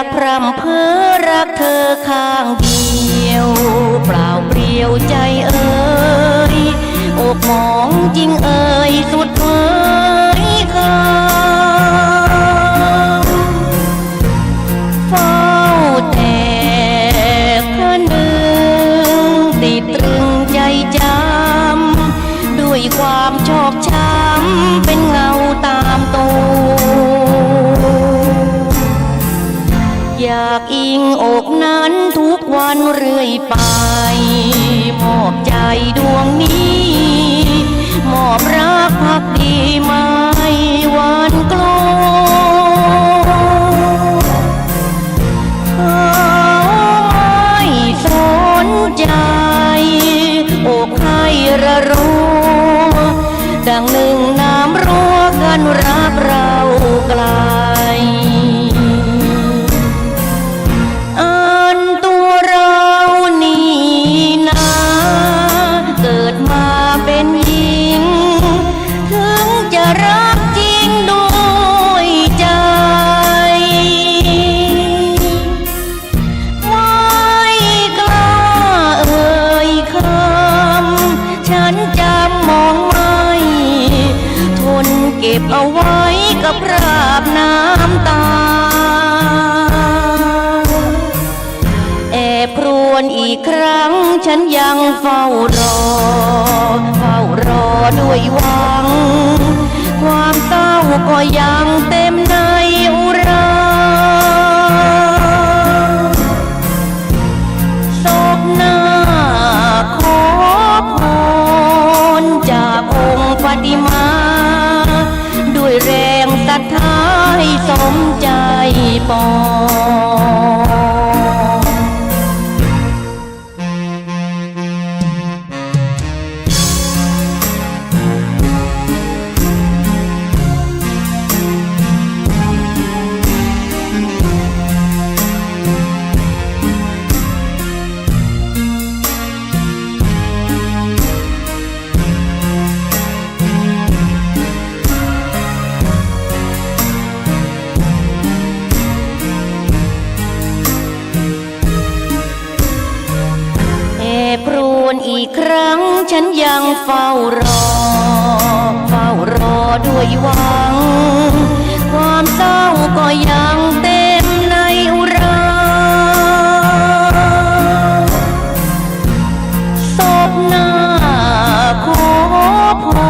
รักพรำเพอรักเธอข้างเดียว เปล่าเปลี่ยวใจเอ่ยอกมองจริงเอ่ยสุดเผยข้าเฝ้าแต่คะนึงติดตรึงใจจำด้วยความชอกช้ำเป็นเงาตามตัว อยากอิงอกนั้นทุกวันเรื่อยไป มอบใจดวงนี้ มอบรักพักดีไม่หวานกลัวเขาไม่สนใจอกให้รรัวดังหนึ่งน้ำรั้วกันรักเรา บเอาไว้กับราบน้ำตา แอบครวนอีกครั้งฉันยังเฝ้ารอ เฝ้ารอด้วยหวัง ความเศร้าก็ยังเต็ ป รั้งฉันยังเฝ้ารอ เฝ้ารอด้วยหวัง ความเศร้าก็ยังเต็มในอุราศพหน้าขอพร